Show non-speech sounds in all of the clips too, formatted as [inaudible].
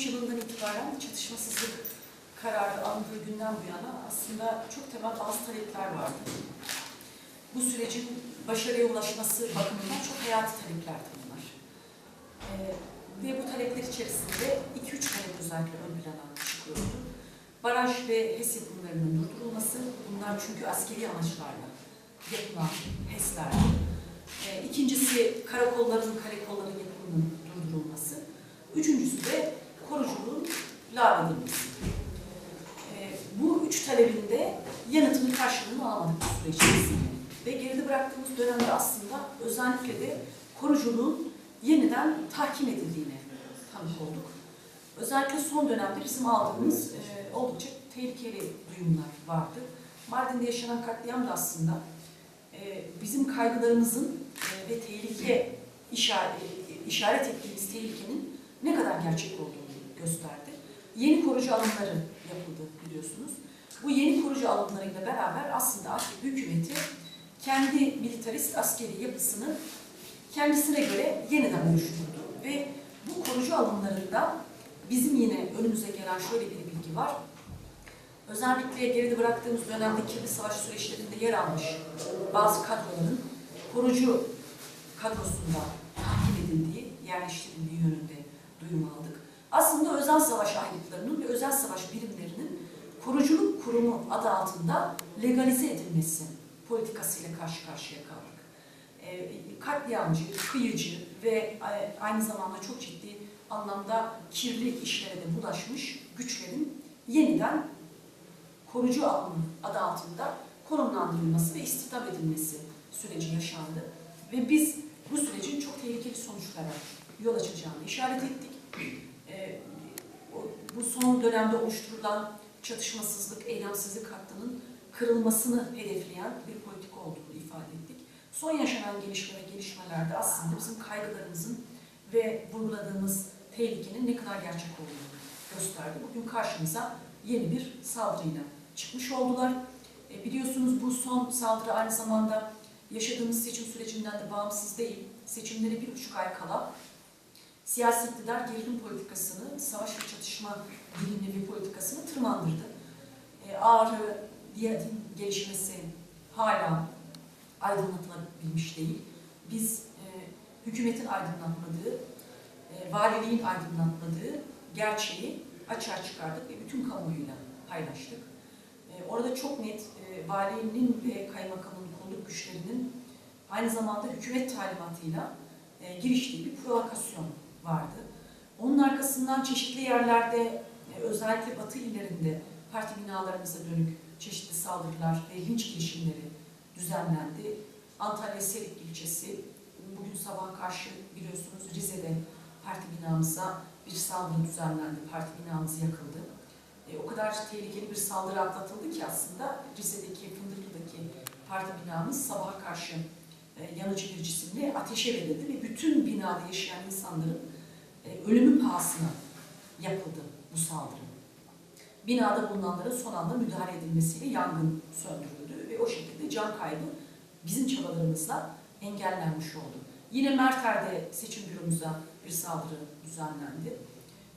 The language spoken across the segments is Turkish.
2013 yılından itibaren çatışmasızlık kararı alındığı günden bu yana aslında çok temel bazı talepler vardı. Bu sürecin başarıya ulaşması bakımından çok hayati taleplerdi bunlar. Ee, ve bu talepler içerisinde 2-3 talep özellikle ön plana çıkıyordu. Baraj ve HES yapımlarının durdurulması, bunlar çünkü askeri amaçlarla yapılan HES'lerdi. Ee, ikincisi karakolların, kale kolların yapımının durdurulması. Üçüncüsü de koruculuğun lağvedilmesi. Ee, bu üç talebinde yanıtını karşılığını alamadık bu süreç içerisinde. Ve geride bıraktığımız dönemde aslında özellikle de koruculuğun yeniden tahkim edildiğine tanık olduk. Özellikle son dönemde bizim aldığımız e, oldukça tehlikeli duyumlar vardı. Mardin'de yaşanan katliam da aslında e, bizim kaygılarımızın e, ve tehlike işaret, işaret ettiğimiz tehlikenin ne kadar gerçek olduğunu gösterdi. Yeni korucu alanları yapıldı biliyorsunuz. Bu yeni korucu alanlarıyla beraber aslında artık hükümeti kendi militarist askeri yapısını kendisine göre yeniden oluşturdu. Ve bu korucu alanlarında bizim yine önümüze gelen şöyle bir bilgi var. Özellikle geride bıraktığımız dönemde kirli savaş süreçlerinde yer almış bazı kadroların korucu kadrosunda takip edildiği, yerleştirildiği yönünde duyum aldık. Aslında özel savaş ayrıtlarının ve özel savaş birimlerinin koruculuk kurumu adı altında legalize edilmesi politikasıyla karşı karşıya kaldık. E, katliamcı, kıyıcı ve e, aynı zamanda çok ciddi anlamda kirli işlere de bulaşmış güçlerin yeniden korucu alanı adı altında konumlandırılması ve istihdam edilmesi süreci yaşandı. Ve biz bu sürecin çok tehlikeli sonuçlara yol açacağını işaret ettik. Bu son dönemde oluşturulan çatışmasızlık, eylemsizlik hattının kırılmasını hedefleyen bir politika olduğunu ifade ettik. Son yaşanan gelişme ve gelişmelerde aslında bizim kaygılarımızın ve vurguladığımız tehlikenin ne kadar gerçek olduğunu gösterdi. Bugün karşımıza yeni bir saldırıyla çıkmış oldular. E, biliyorsunuz bu son saldırı aynı zamanda yaşadığımız seçim sürecinden de bağımsız değil. Seçimlere bir buçuk ay kala siyasi iktidar gerilim politikasını, savaş ve çatışma dilini ve politikasını tırmandırdı. E, ağrı, diğer gelişmesi hala aydınlatılabilmiş değil. Biz e, hükümetin aydınlatmadığı, e, valiliğin aydınlatmadığı gerçeği açığa çıkardık ve bütün kamuoyuyla paylaştık. E, orada çok net e, valinin ve kaymakamın kolluk güçlerinin aynı zamanda hükümet talimatıyla e, giriştiği bir provokasyon vardı. Onun arkasından çeşitli yerlerde, e, özellikle batı illerinde parti binalarımıza dönük çeşitli saldırılar ve linç girişimleri düzenlendi. Antalya Serik ilçesi, bugün sabah karşı biliyorsunuz Rize'de parti binamıza bir saldırı düzenlendi. Parti binamız yakıldı. E, o kadar tehlikeli bir saldırı atlatıldı ki aslında Rize'deki, Fındıklı'daki parti binamız sabaha karşı yanıcı bir cisimle ateşe verildi ve bütün binada yaşayan insanların e, ölümü pahasına yapıldı bu saldırı. Binada bulunanların son anda müdahale edilmesiyle yangın söndürüldü ve o şekilde can kaybı bizim çabalarımızla engellenmiş oldu. Yine Merter'de seçim büromuza bir saldırı düzenlendi.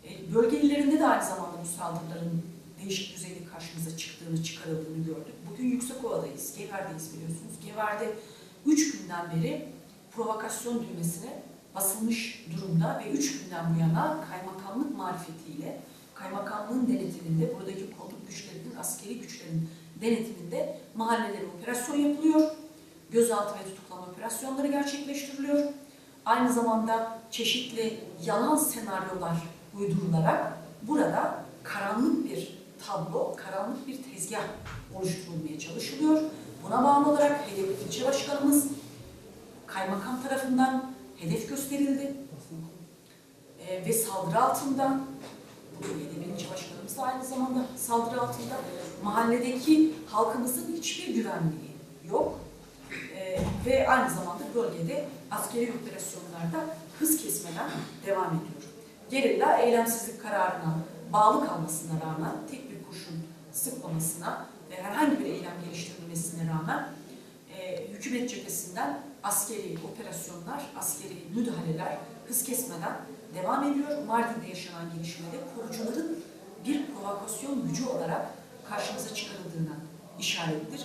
E, bölge illerinde de aynı zamanda bu saldırıların değişik düzeyde karşımıza çıktığını, çıkarıldığını gördük. Bugün Yüksekova'dayız, Gever'deyiz biliyorsunuz. Gever'de üç günden beri provokasyon düğmesine basılmış durumda ve üç günden bu yana kaymakamlık marifetiyle, kaymakamlığın denetiminde, buradaki kolluk güçlerinin, askeri güçlerin denetiminde mahallelere operasyon yapılıyor. Gözaltı ve tutuklama operasyonları gerçekleştiriliyor. Aynı zamanda çeşitli yalan senaryolar uydurularak burada karanlık bir tablo, karanlık bir tezgah oluşturulmaya çalışılıyor. Buna bağlı olarak hedef ilçe başkanımız kaymakam tarafından hedef gösterildi Ee, ve saldırı altında bölgede ilçe başkanımız da aynı zamanda saldırı altında mahalledeki halkımızın hiçbir güvenliği yok Ee, ve aynı zamanda bölgede askeri operasyonlarda hız kesmeden devam ediyor. Gerilla eylemsizlik kararına bağlı kalmasına rağmen tek bir kurşun sıkmamasına ve herhangi bir eylem geliştirilmesine rağmen e, hükümet cephesinden askeri operasyonlar, askeri müdahaleler hız kesmeden devam ediyor. Mardin'de yaşanan gelişmede korucuların bir provokasyon gücü olarak karşımıza çıkarıldığına işarettir.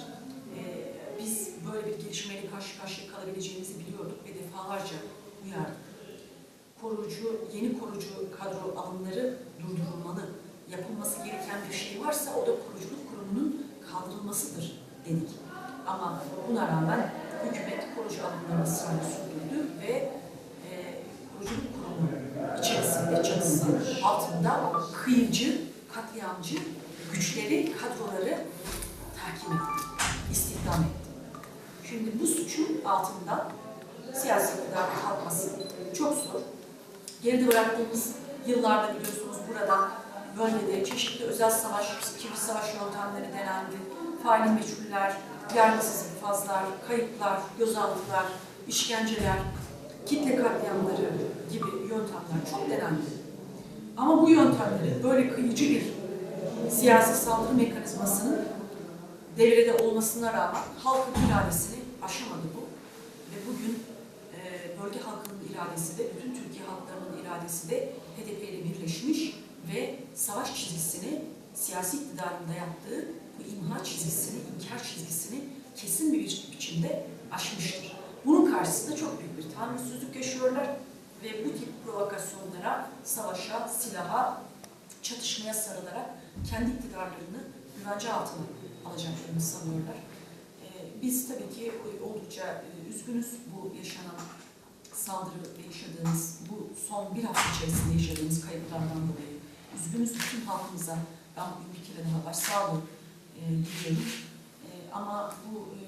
Ee, biz böyle bir gelişmeyle karşı karşıya kalabileceğimizi biliyorduk ve defalarca uyardık. Korucu, yeni korucu kadro alımları durdurulmalı. Yapılması gereken bir şey varsa o da koruculuk kaldırılmasıdır dedik. Ama buna rağmen hükümet korucu alımlarını ısrarla sürdürdü ve e, koruculuk kurumu içerisinde çatısı altında kıyıcı, katliamcı güçleri, kadroları tahkim etti, istihdam etti. Şimdi bu suçun altından siyasi iktidarın kalkması çok zor. Geride bıraktığımız yıllarda biliyorsunuz burada bölgede çeşitli özel savaş, kirli savaş yöntemleri denendi. Faili meçhuller, yargısız infazlar, kayıplar, gözaltılar, işkenceler, kitle katliamları gibi yöntemler çok denendi. Ama bu yöntemleri böyle kıyıcı bir siyasi saldırı mekanizmasının devrede olmasına rağmen halkın iradesini aşamadı bu. Ve bugün e, bölge halkının iradesi de, bütün Türkiye halklarının iradesi de HDP ile birleşmiş ve savaş çizgisini, siyasi iktidarın dayattığı bu imha çizgisini, inkar çizgisini kesin bir biçimde aşmıştır. Bunun karşısında çok büyük bir tahammülsüzlük yaşıyorlar ve bu tip provokasyonlara, savaşa, silaha, çatışmaya sarılarak kendi iktidarlarını güvence altına alacaklarını sanıyorlar. Ee, Biz tabii ki oldukça e, üzgünüz bu yaşanan saldırı yaşadığımız bu son bir hafta içerisinde yaşadığımız kayıplardan dolayı üzgünüz bütün halkımıza. Ben bugün bir kere daha başsağlığı e, diliyorum. E, ama bu e,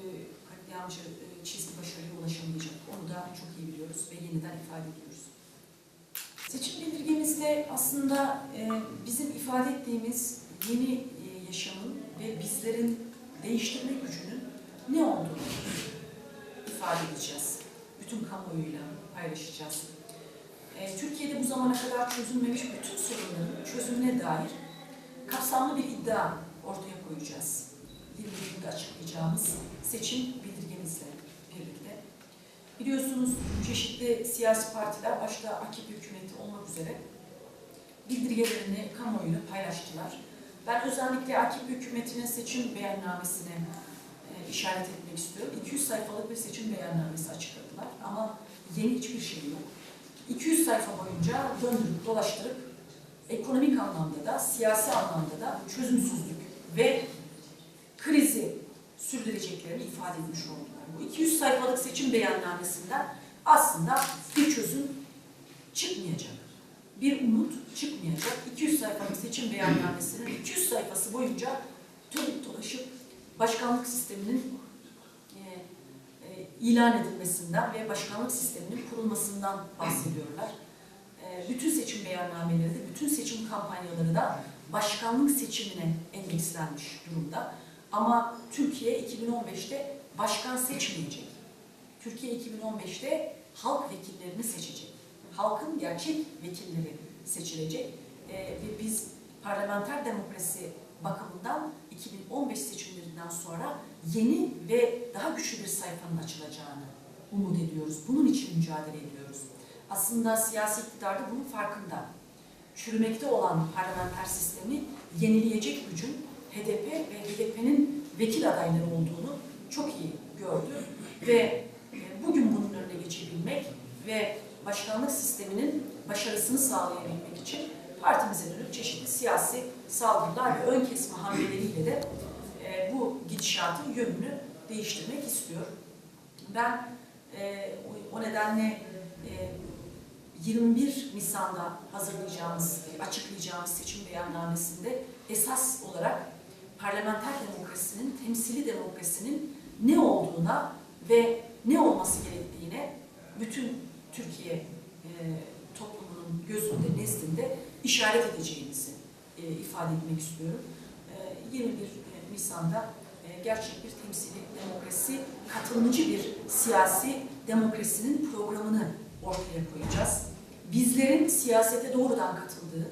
katliamcı e, çizgi başarıya ulaşamayacak. Onu da çok iyi biliyoruz ve yeniden ifade ediyoruz. Seçim bildirgemizde aslında e, bizim ifade ettiğimiz yeni e, yaşamın ve bizlerin değiştirme gücünün ne olduğunu ifade edeceğiz. Bütün kamuoyuyla paylaşacağız. E, Türkiye'de bu zamana kadar çözülmemiş bütün sorunların çözümüne dair kapsamlı bir iddia ortaya koyacağız. 20 günde açıklayacağımız seçim bildirgemizle birlikte. Biliyorsunuz çeşitli siyasi partiler, başta AKP hükümeti olmak üzere bildirgelerini kamuoyuyla paylaştılar. Ben özellikle AKP hükümetinin seçim beyannamesine e, işaret etmek istiyorum. 200 sayfalık bir seçim beyannamesi açıkladılar ama yeni hiçbir şey yok. 200 sayfa boyunca döndürüp dolaştırıp ekonomik anlamda da, siyasi anlamda da çözümsüzlük ve krizi sürdüreceklerini ifade etmiş oldular. Bu 200 sayfalık seçim beyannamesinden aslında bir çözüm çıkmayacak. Bir umut çıkmayacak. 200 sayfalık seçim beyannamesinin 200 sayfası boyunca dönüp dolaşıp başkanlık sisteminin ilan edilmesinden ve başkanlık sisteminin kurulmasından bahsediyorlar. E, bütün seçim beyannameleri de, bütün seçim kampanyaları da başkanlık seçimine endekslenmiş durumda. Ama Türkiye 2015'te başkan seçmeyecek. Türkiye 2015'te halk vekillerini seçecek. Halkın gerçek vekilleri seçilecek. Ee, ve biz parlamenter demokrasi bakımından 2015 seçimlerinden sonra yeni ve daha güçlü bir sayfanın açılacağını umut ediyoruz. Bunun için mücadele ediyoruz. Aslında siyasi iktidar da bunun farkında. Çürümekte olan parlamenter sistemi yenileyecek gücün HDP ve HDP'nin vekil adayları olduğunu çok iyi gördü ve e, bugün bunun önüne geçebilmek ve başkanlık sisteminin başarısını sağlayabilmek için partimize dönük çeşitli siyasi saldırılar ve ön kesme hamleleriyle de e, bu gidişatın yönünü değiştirmek istiyor. Ben e, o, nedenle e, 21 Nisan'da hazırlayacağımız, açıklayacağımız seçim beyannamesinde esas olarak parlamenter demokrasinin, temsili demokrasinin ne olduğuna ve ne olması gerektiğine bütün Türkiye e, toplumunun gözünde, nezdinde işaret edeceğimizi e, ifade etmek istiyorum. E, 21 Nisan'da e, gerçek bir temsili demokrasi, katılımcı bir siyasi demokrasinin programını ortaya koyacağız. Bizlerin siyasete doğrudan katıldığı,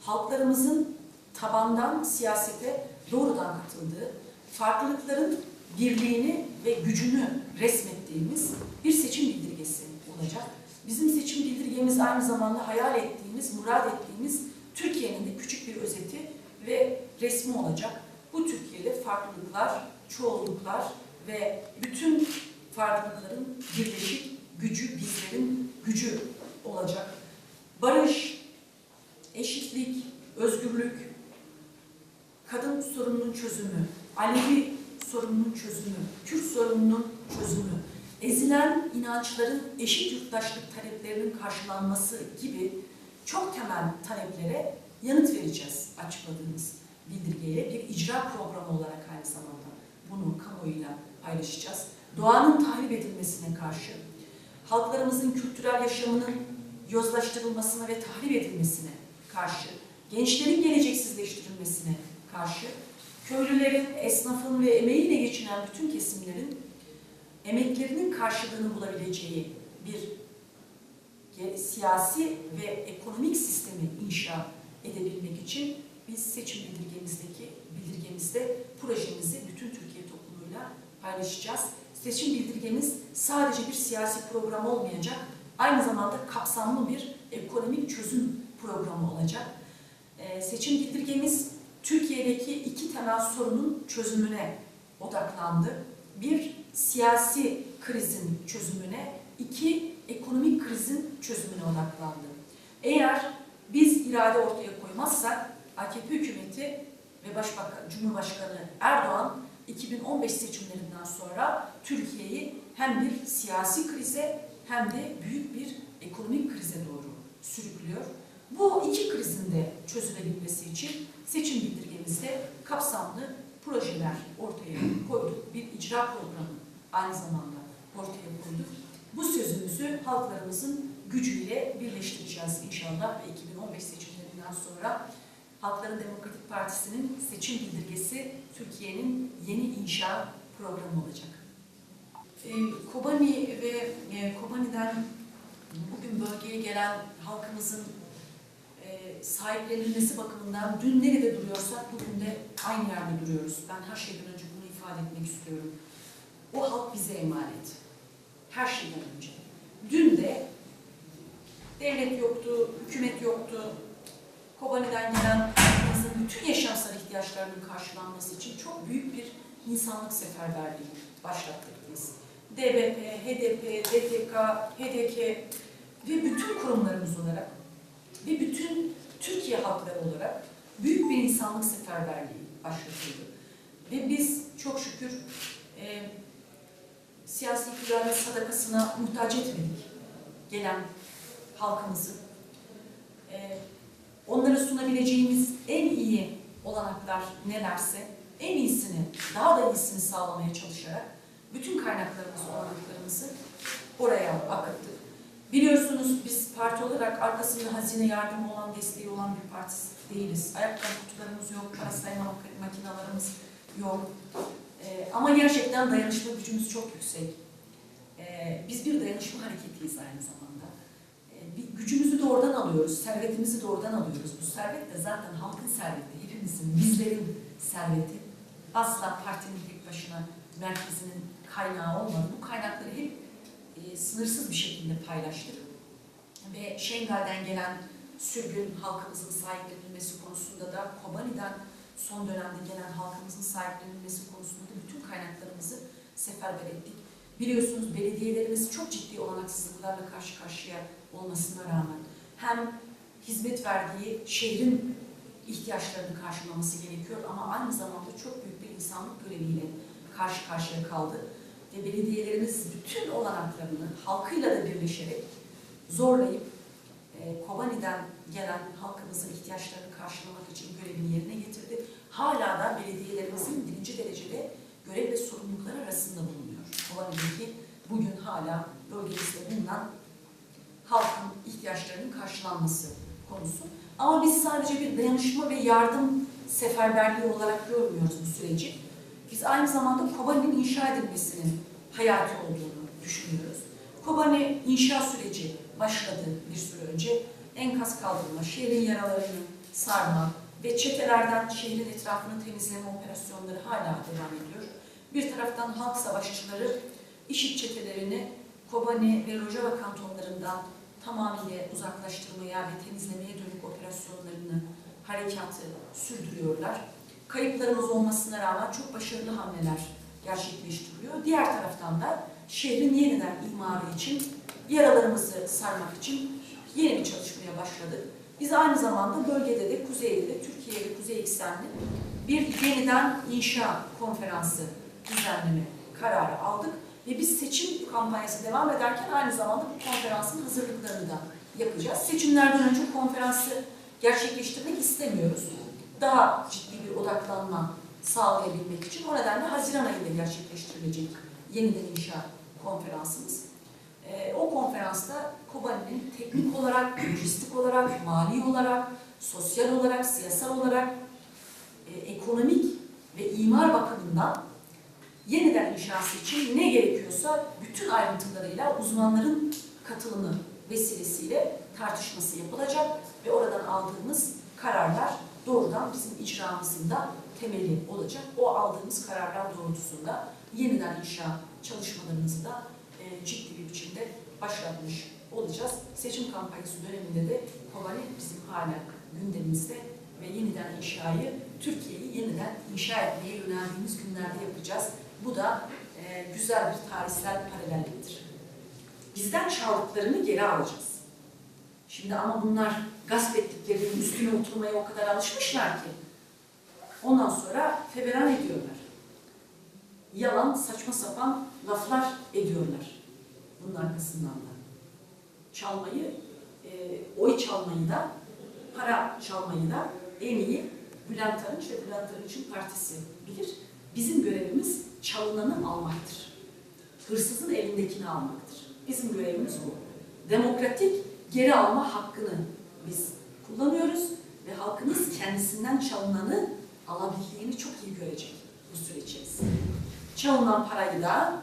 halklarımızın tabandan siyasete doğrudan katıldığı, farklılıkların birliğini ve gücünü resmettiğimiz bir seçim bildirgesi olacak. Bizim seçim bildirgemiz aynı zamanda hayal ettiğimiz, murad ettiğimiz Türkiye'nin de küçük bir özeti ve resmi olacak. Bu Türkiye'de farklılıklar, çoğulluklar ve bütün farklılıkların birleşik gücü, bizlerin gücü olacak. Barış, eşitlik, özgürlük, kadın sorununun çözümü, Alevi sorununun çözümü, Kürt sorununun çözümü, ezilen inançların eşit yurttaşlık taleplerinin karşılanması gibi çok temel taleplere yanıt vereceğiz açıkladığımız bildirgeyle. Bir icra programı olarak aynı zamanda bunu kamuoyuyla paylaşacağız. Doğanın tahrip edilmesine karşı, halklarımızın kültürel yaşamının yozlaştırılmasına ve tahrip edilmesine karşı, gençlerin geleceksizleştirilmesine karşı, köylülerin, esnafın ve emeğiyle geçinen bütün kesimlerin emeklerinin karşılığını bulabileceği bir siyasi ve ekonomik sistemi inşa edebilmek için biz seçim bildirgemizdeki bildirgemizde projemizi bütün Türkiye toplumuyla paylaşacağız. Seçim bildirgemiz sadece bir siyasi program olmayacak, aynı zamanda kapsamlı bir ekonomik çözüm programı olacak. Ee, seçim bildirgemiz Türkiye'deki iki temel sorunun çözümüne odaklandı. Bir, siyasi krizin çözümüne, iki, ekonomik krizin çözümüne odaklandı. Eğer biz irade ortaya koymazsak AKP hükümeti ve Başbakan, Cumhurbaşkanı Erdoğan 2015 seçimlerinden sonra Türkiye'yi hem bir siyasi krize hem de büyük bir ekonomik krize doğru sürüklüyor. Bu iki krizin de çözülebilmesi için seçim bildirgemizde kapsamlı projeler ortaya koyduk. Bir icra programı aynı zamanda ortaya koyduk. Bu sözümüzü halklarımızın gücüyle birleştireceğiz inşallah ve 2015 seçimlerinden sonra Halkların Demokratik Partisi'nin seçim bildirgesi Türkiye'nin yeni inşa programı olacak. Ee, Kobani ve e, Kobani'den bugün bölgeye gelen halkımızın e, sahiplenilmesi bakımından dün nerede duruyorsak bugün de aynı yerde duruyoruz. Ben her şeyden önce bunu ifade etmek istiyorum. O halk bize emanet. Her şeyden önce. Dün de devlet yoktu, hükümet yoktu. Kobani'den gelen halkımızın bütün yaşamsal ihtiyaçlarının karşılanması için çok büyük bir insanlık seferberliği başlattık biz. DBP, HDP, DTK, HDK ve bütün kurumlarımız olarak ve bütün Türkiye halkları olarak büyük bir insanlık seferberliği başlatıldı. Ve biz çok şükür e, siyasi iktidarın sadakasına muhtaç etmedik gelen halkımızı. E, onlara sunabileceğimiz en iyi olanaklar nelerse en iyisini, daha da iyisini sağlamaya çalışarak bütün kaynaklarımızı, olanaklarımızı oraya akıttık. Biliyorsunuz biz parti olarak arkasında hazine yardımı olan, desteği olan bir parti değiliz. Ayakkabı kutularımız yok, para sayma mak- makinalarımız yok. Ee, ama gerçekten dayanışma gücümüz çok yüksek. Ee, biz bir dayanışma hareketiyiz aynı zamanda. Ee, bir gücümüzü de oradan alıyoruz, servetimizi de oradan alıyoruz. Bu servet de zaten halkın serveti, hepimizin, bizlerin serveti. Asla partinin tek başına merkezinin kaynağı olmadı. Bu kaynakları hep e, sınırsız bir şekilde paylaştık. Ve Şengal'den gelen sürgün halkımızın sahiplenilmesi konusunda da Kobani'den son dönemde gelen halkımızın sahiplenilmesi konusunda da bütün kaynaklarımızı seferber ettik. Biliyorsunuz belediyelerimiz çok ciddi olanaksızlıklarla karşı karşıya olmasına rağmen hem hizmet verdiği şehrin ihtiyaçlarını karşılaması gerekiyor ama aynı zamanda çok büyük bir insanlık göreviyle karşı karşıya kaldı ve belediyelerimiz bütün olanaklarını halkıyla da birleşerek zorlayıp e, Kobani'den gelen halkımızın ihtiyaçlarını karşılamak için görevini yerine getirdi. Hala da belediyelerimizin birinci derecede görev ve sorumluluklar arasında bulunuyor. Kobani'deki bugün hala bölgemizde bulunan halkın ihtiyaçlarının karşılanması konusu. Ama biz sadece bir dayanışma ve yardım seferberliği olarak görmüyoruz bu süreci. Biz aynı zamanda Kobani'nin inşa edilmesinin hayati olduğunu düşünüyoruz. Kobani inşa süreci başladı bir süre önce. Enkaz kaldırma, şehrin yaralarını sarma ve çetelerden şehrin etrafını temizleme operasyonları hala devam ediyor. Bir taraftan halk savaşçıları IŞİD çetelerini Kobani ve Rojava kantonlarından tamamıyla uzaklaştırmaya ve temizlemeye dönük operasyonlarını, harekatı sürdürüyorlar. Kayıplarımız olmasına rağmen çok başarılı hamleler gerçekleştiriyor. Diğer taraftan da şehrin yeniden imarı için, yaralarımızı sarmak için yeni bir çalışmaya başladık. Biz aynı zamanda bölgede de, kuzeyde de, Türkiye ve Kuzey eksenli bir yeniden inşa konferansı düzenleme kararı aldık. Ve biz seçim kampanyası devam ederken aynı zamanda bu konferansın hazırlıklarını da yapacağız. Seçimlerden önce konferansı gerçekleştirmek istemiyoruz. Daha ciddi bir odaklanma sağlayabilmek için o nedenle Haziran ayında gerçekleştirilecek yeniden inşa konferansımız. Ee, o konferansta Kobani'nin teknik olarak, lojistik olarak, mali olarak, sosyal olarak, siyasal olarak, e, ekonomik ve imar bakımından yeniden inşası için ne gerekiyorsa bütün ayrıntılarıyla uzmanların katılımı vesilesiyle tartışması yapılacak ve oradan aldığımız kararlar doğrudan bizim icramızın da temeli olacak. O aldığımız kararlar doğrultusunda yeniden inşa çalışmalarımızı da ciddi bir biçimde başlatmış olacağız. Seçim kampanyası döneminde de Kobani bizim hala gündemimizde ve yeniden inşayı, Türkiye'yi yeniden inşa etmeye yöneldiğimiz günlerde yapacağız. Bu da e, güzel bir tarihsel paralelliktir. Bizden çaldıklarını geri alacağız. Şimdi ama bunlar gasp ettiklerinin üstüne oturmaya o kadar alışmışlar ki. Ondan sonra feveran ediyorlar. Yalan, saçma sapan laflar ediyorlar. Bunun arkasından da. Çalmayı, e, oy çalmayı da, para çalmayı da en iyi Bülent Arınç ve Bülent Arınç'ın partisi bilir. Bizim görevimiz çalınanı almaktır. Hırsızın elindekini almaktır. Bizim görevimiz bu. Demokratik geri alma hakkını biz kullanıyoruz ve halkımız kendisinden çalınanı alabildiğini çok iyi görecek bu süreç içerisinde. Çalınan parayı da,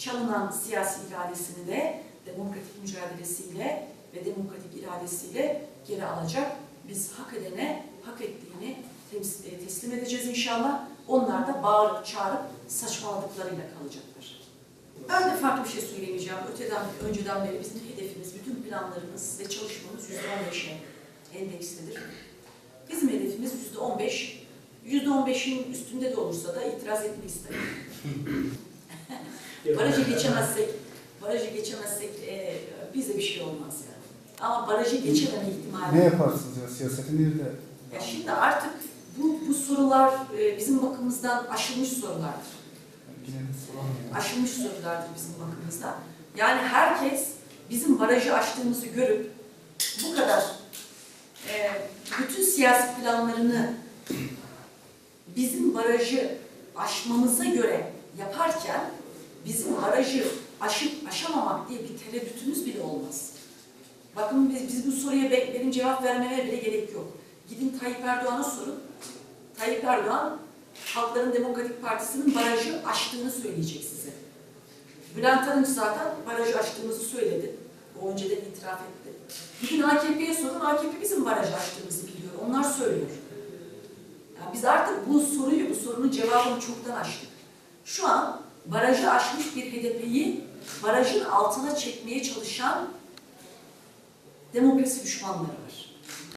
çalınan siyasi iradesini de demokratik mücadelesiyle ve demokratik iradesiyle geri alacak. Biz hak edene hak ettiğini e, teslim edeceğiz inşallah. Onlar da bağırıp çağırıp saçmaladıklarıyla kalacaklar. Ben de farklı bir şey söyleyemeyeceğim. Öteden, önceden beri bizim hedefimiz, bütün planlarımız ve çalışmamız %15'e endekslidir. Bizim hedefimiz %15. %15'in üstünde de olursa da itiraz etmeyiz tabii. [laughs] Barajı geçemezsek, barajı geçemezsek e, bize bir şey olmaz yani. Ama barajı geçememe ihtimali Ne yaparsınız ya siyaseti nerede? ya şimdi artık bu, bu sorular e, bizim bakımızdan aşılmış sorulardır. De soramıyorum. Aşılmış sorulardır bizim bakımızdan. Yani herkes bizim barajı aştığımızı görüp bu kadar e, bütün siyasi planlarını bizim barajı aşmamıza göre yaparken bizim barajı aşıp aşamamak diye bir tereddütümüz bile olmaz. Bakın biz, biz bu soruya be- benim cevap vermeme bile gerek yok. Gidin Tayyip Erdoğan'a sorun. Tayyip Erdoğan Halkların Demokratik Partisi'nin barajı aştığını söyleyecek size. Bülent Arınç zaten barajı aştığımızı söyledi. O önceden itiraf etti. Gidin AKP'ye sorun, AKP bizim barajı aştığımızı biliyor. Onlar söylüyor. Yani biz artık bu soruyu, bu sorunun cevabını çoktan açtık. Şu an barajı aşmış bir HDP'yi barajın altına çekmeye çalışan demokrasi düşmanları var.